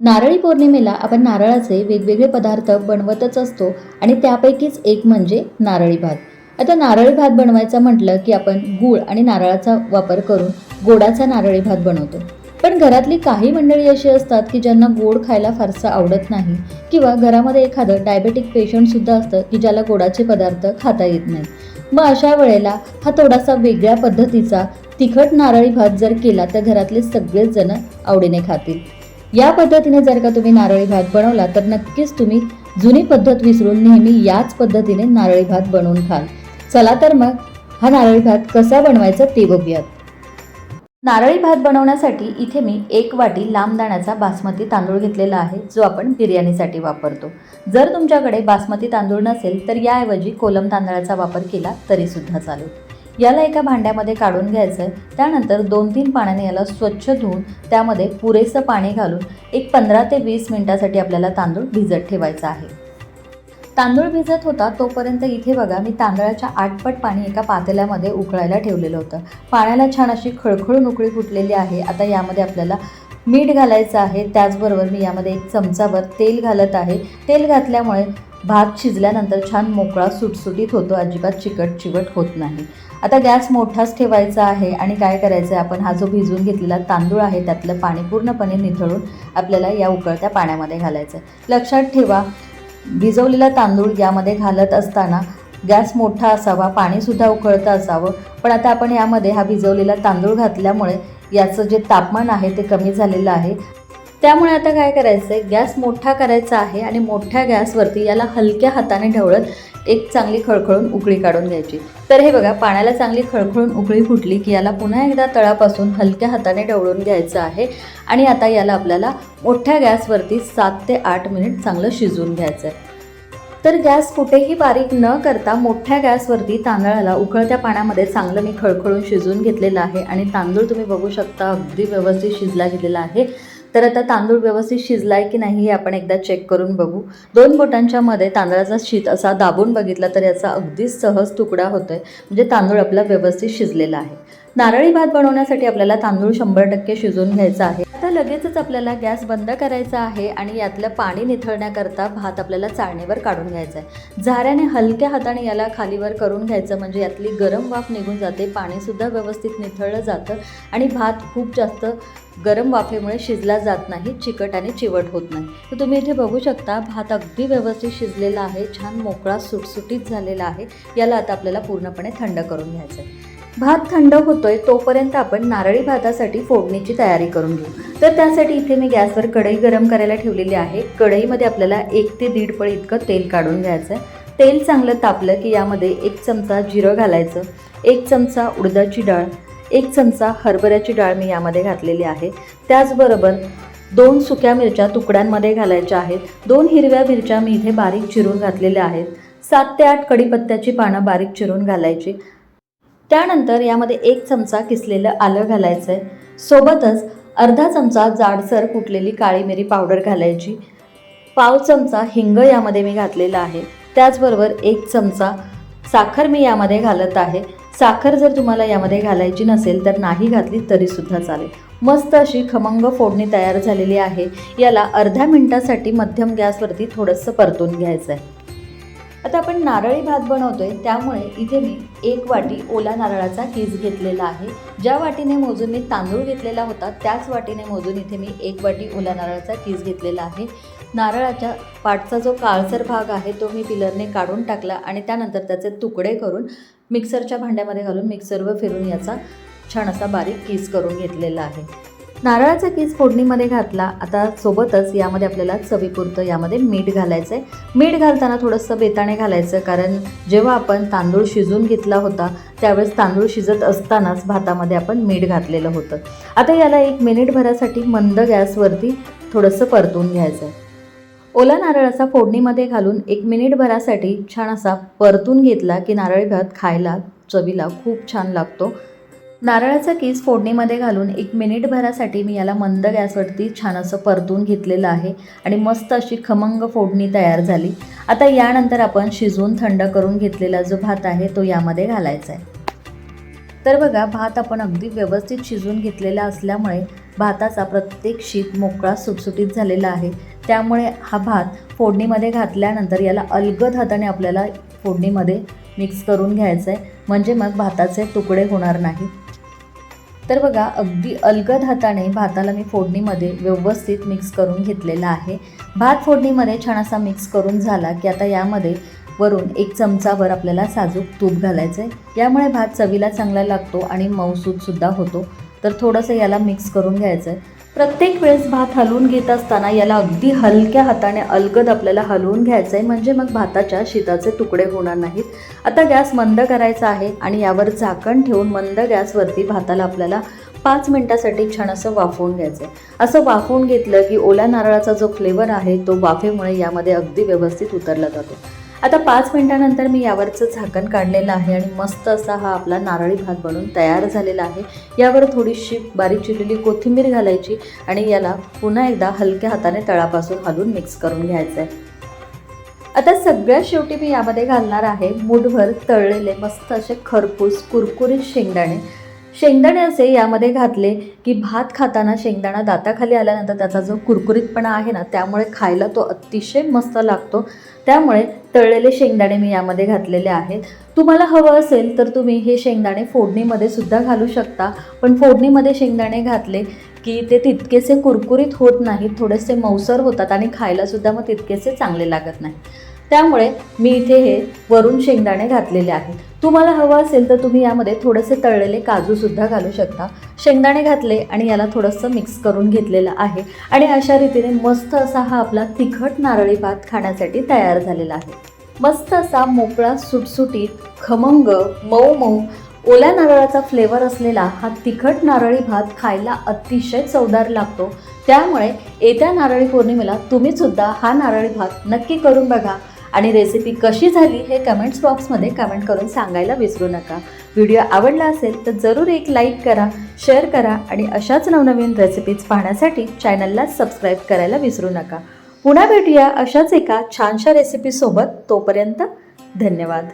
नारळी पौर्णिमेला आपण नारळाचे वेगवेगळे पदार्थ बनवतच असतो आणि त्यापैकीच एक म्हणजे नारळी भात. आता नारळी भात बनवायचा म्हटलं की आपण गूळ आणि नारळाचा वापर करून गोडाचा नारळी भात बनवतो. पण घरातली काही मंडळी अशी असतात की ज्यांना गोड खायला फारसं आवडत नाही किंवा घरामध्ये एखादं डायबेटिक पेशंटसुद्धा असतं की ज्याला गोडाचे पदार्थ खाता येत नाही. मग अशा वेळेला हा थोडासा वेगळ्या पद्धतीचा तिखट नारळी भात जर केला तर घरातले सगळेच जण आवडीने खातील. या पद्धतीने जर का तुम्ही नारळी भात बनवला तर नक्कीच तुम्ही जुनी पद्धत विसरून नेहमी याच पद्धतीने नारळी भात बनवून खाल. चला तर मग हा नारळी भात कसा बनवायचा ते बघूयात. नारळी भात बनवण्यासाठी इथे मी एक वाटी लांब दाण्याचा बासमती तांदूळ घेतलेला आहे जो आपण बिर्याणीसाठी वापरतो. जर तुमच्याकडे बासमती तांदूळ नसेल तर याऐवजी कोलम तांदळाचा वापर केला तरीसुद्धा चालेल. याला एका भांड्यामध्ये काढून घ्यायचं आहे. त्यानंतर दोन तीन पाण्याने याला स्वच्छ धुवून त्यामध्ये पुरेसं पाणी घालून एक पंधरा ते वीस मिनटासाठी आपल्याला तांदूळ भिजत ठेवायचा आहे. तांदूळ भिजत होता तोपर्यंत इथे बघा मी तांदळाच्या आठपट पाणी एका पातेल्यामध्ये उकळायला ठेवलेलं होतं. पाण्याला छान अशी खळखळून उकळी फुटलेली आहे. आता यामध्ये आपल्याला मीठ घालायचं आहे. त्याचबरोबर मी यामध्ये एक चमचाभर तेल घालत आहे. तेल घातल्यामुळे भात शिजल्यानंतर छान मोकळा सुटसुटीत होतो. अजिबात चिकट चिवट होत नाही. आता गॅस मोठाच ठेवायचा आहे आणि काय करायचं आहे आपण हा जो भिजवून घेतलेला तांदूळ आहे त्यातलं पाणी पूर्णपणे निथळून आपल्याला या उकळत्या पाण्यामध्ये घालायचं आहे लक्षात ठेवा भिजवलेला तांदूळ यामध्ये घालत असताना गॅस मोठा असावा पाणीसुद्धा उकळतं असावं. पण आता आपण यामध्ये हा भिजवलेला तांदूळ घातल्यामुळे याचं जे तापमान आहे ते कमी झालेलं आहे. त्यामुळे आता काय करायचं आहे गॅस मोठा करायचा आहे आणि मोठ्या गॅसवरती याला हलक्या हाताने ढवळत एक चांगली खळखळून उकळी काढून घ्यायची. तर हे बघा पाण्याला चांगली खळखळून उकळी फुटली की याला पुन्हा एकदा तळापासून हलक्या हाताने ढवळून घ्यायचं आहे आणि आता याला आपल्याला मोठ्या गॅसवरती सात ते आठ मिनिट चांगलं शिजवून घ्यायचं आहे तर गॅस कुठेही बारीक न करता मोठ्या गॅसवरती तांदळाला उकळत्या पाण्यामध्ये चांगलं मी खळखळून शिजवून घेतलेलं आहे आणि तांदूळ तुम्ही बघू शकता अगदी व्यवस्थित शिजला गेलेला आहे. तर आता तांदूळ व्यवस्थित शिजला आहे की नाही हे आपण एकदा चेक करून बघू. दोन बोटांच्या मध्ये तांदळाचा शीत असा दाबून बघितला तर याचा अगदीच सहज तुकडा होतोय. म्हणजे तांदूळ आपला व्यवस्थित शिजलेला आहे. नारळी भात बनवण्यासाठी आपल्याला तांदूळ शंभर टक्के शिजवून घ्यायचा आहे. आता लगेचच आपल्याला गॅस बंद करायचा आहे आणि यातलं पाणी निथळण्याकरता भात आपल्याला चाळणीवर काढून घ्यायचा आहे. झाऱ्याने हलक्या हाताने याला खालीवर करून घ्यायचं म्हणजे यातली गरम वाफ निघून जाते पाणीसुद्धा व्यवस्थित निथळलं जातं आणि भात खूप जास्त गरम वाफेमुळे शिजला जात नाही चिकट आणि चिवट होत नाही. तर तुम्ही इथे बघू शकता भात अगदी व्यवस्थित शिजलेला आहे छान मोकळा सुटसुटीत झालेला आहे. याला आता आपल्याला पूर्णपणे थंड करून घ्यायचं आहे. भात थंड होतोय तोपर्यंत आपण नारळी भातासाठी फोडणीची तयारी करून घेऊ. तर त्यासाठी इथे मी गॅसवर कढई गरम करायला ठेवलेली आहे. कढईमध्ये आपल्याला एक ते दीड पळ इतकं तेल काढून घ्यायचं आहे. तेल चांगलं तापलं की यामध्ये एक चमचा जिरं घालायचं एक चमचा उडदाची डाळ एक चमचा हरभऱ्याची डाळ मी यामध्ये घातलेली आहे. त्याचबरोबर दोन सुक्या मिरच्या तुकड्यांमध्ये घालायच्या आहेत. दोन हिरव्या मिरच्या मी इथे बारीक चिरून घातलेल्या आहेत. सात ते आठ कडीपत्त्याची पानं बारीक चिरून घालायची. त्यानंतर यामध्ये एक चमचा किसलेलं आलं घालायचं आहे सोबतच अर्धा चमचा जाडसर कुटलेली काळी मिरी पावडर घालायची. पाव चमचा हिंग यामध्ये मी घातलेला आहे. त्याचबरोबर एक चमचा साखर मी यामध्ये घालत आहे. साखर जर तुम्हाला यामध्ये घालायची नसेल तर नाही घातली तरीसुद्धा चालेल. मस्त अशी खमंग फोडणी तयार झालेली आहे. याला अर्ध्या मिनटासाठी मध्यम गॅसवरती थोडंसं परतून घ्यायचं आहे आता आपण नारळी भात बनवतोय त्यामुळे इथे मी एक वाटी ओला नारळाचा किस घेतलेला आहे. ज्या वाटीने मोजून मी तांदूळ घेतलेला होता त्याच वाटीने मोजून इथे मी एक वाटी ओला नारळाचा किस घेतलेला आहे. नारळाच्या पाठचा जो काळसर भाग आहे तो मी पिलरने काढून टाकला आणि त्यानंतर त्याचे तुकडे करून मिक्सरच्या भांड्यामध्ये घालून मिक्सरवर फिरून याचा छान असा बारीक किस करून घेतलेला आहे. नारळाचा किस फोडणीमध्ये घातला? आता सोबतच यामध्ये आपल्याला चवीपुरतं यामध्ये मीठ घालायचं आहे मीठ घालताना थोडंसं बेताणे घालायचं कारण जेव्हा आपण तांदूळ शिजून घेतला होता त्यावेळेस तांदूळ शिजत असतानाच भातामध्ये आपण मीठ घातलेलं होतं. आता याला एक मिनिटभरासाठी मंद गॅसवरती थोडंसं परतून घ्यायचं आहे ओला नारळाचा फोडणीमध्ये घालून एक मिनिटभरासाठी छान असा परतून घेतला की नारळ भात खायला चवीला खूप छान लागतो. नारळाचा कीस फोडणीमध्ये घालून एक मिनिटभरासाठी मी याला मंद गॅसवरती छान असं परतून घेतलेलं आहे आणि मस्त अशी खमंग फोडणी तयार झाली. आता यानंतर आपण शिजवून थंड करून घेतलेला जो भात आहे तो यामध्ये घालायचा आहे. तर बघा भात आपण अगदी व्यवस्थित शिजवून घेतलेला असल्यामुळे भाताचा प्रत्येक शीत मोकळा सुटसुटीत झालेला आहे. त्यामुळे हा भात फोडणीमध्ये घातल्यानंतर याला अलगद हाताने आपल्याला फोडणीमध्ये मिक्स करून घ्यायचं आहे म्हणजे मग भाताचे तुकडे होणार नाही. तर बघा अगदी अलगद हाताने भाताला मी फोडणीमध्ये व्यवस्थित मिक्स करून घेतलेला आहे. भात फोडणीमध्ये छान असा मिक्स करून झाला की आता यामध्ये वरून एक चमचाभर आपल्याला साजूक तूप घालायचं आहे यामुळे भात चवीला चांगला लागतो आणि मऊसूदसुद्धा होतो. तर थोडंसं याला मिक्स करून घ्यायचं आहे प्रत्येक वेळेस भात हलवून घेत असताना याला अगदी हलक्या हाताने अलगद आपल्याला हलवून घ्यायचं आहे म्हणजे मग भाताच्या शीताचे तुकडे होणार नाहीत. आता गॅस मंद करायचा आहे आणि यावर झाकण ठेवून मंद गॅसवरती भाताला आपल्याला पाच मिनटासाठी छान असं वाफवून घ्यायचं आहे असं वाफवून घेतलं की ओल्या नारळाचा जो फ्लेवर आहे तो वाफेमुळे यामध्ये अगदी व्यवस्थित उतरला जातो. आता पाच मिनटानंतर मी यावरचं झाकण काढलेलं आहे आणि मस्त असा हा आपला नारळी भात बनून तयार झालेला आहे. यावर थोडीशी बारीक चिरलेली कोथिंबीर घालायची आणि याला पुन्हा एकदा हलक्या हाताने तळापासून हलून मिक्स करून घ्यायचं आहे आता सगळ्यात शेवटी मी यामध्ये घालणार आहे मूठभर तळलेले मस्त असे खरपूस कुरकुरीत शेंगदाणे. शेंगदाणे असे यामध्ये घातले की भात खाताना शेंगदाणा दाताखाली आल्यानंतर त्याचा जो कुरकुरीतपणा आहे ना त्यामुळे खायला तो अतिशय मस्त लागतो. त्यामुळे तळलेले शेंगदाणे मी यामध्ये घातलेले आहेत. तुम्हाला हवं असेल तर तुम्ही हे शेंगदाणे फोडणीमध्ये सुद्धा घालू शकता. पण फोडणीमध्ये शेंगदाणे घातले की ते तितकेसे कुरकुरीत होत नाहीत थोडेसे मौसर होतात आणि खायलासुद्धा मग तितकेसे चांगले लागत नाही त्यामुळे मी इथे हे वरून शेंगदाणे घातलेले आहेत. तुम्हाला हवं असेल तर तुम्ही यामध्ये थोडेसे तळलेले काजूसुद्धा घालू शकता. शेंगदाणे घातले आणि याला थोडंसं मिक्स करून घेतलेलं आहे. आणि अशा रीतीने मस्त असा हा आपला तिखट नारळी भात खाण्यासाठी तयार झालेला आहे. मस्त असा मोकळा सुटसुटीत खमंग मऊ मऊ ओल्या नारळाचा फ्लेवर असलेला हा तिखट नारळी भात खायला अतिशय चवदार लागतो. त्यामुळे येत्या नारळी पौर्णिमेला तुम्ही सुद्धा हा नारळी भात नक्की करून बघा. आणि रेसिपी कशी झाली हे कमेंट्स बॉक्समध्ये कमेंट करून सांगायला विसरू नका. व्हिडिओ आवडला असेल तर जरूर एक लाईक करा शेअर करा आणि अशाच नवनवीन रेसिपीज पाहण्यासाठी चॅनलला सबस्क्राईब करायला विसरू नका. पुन्हा भेटूया अशाच एका छानशा रेसिपीसोबत तोपर्यंत धन्यवाद.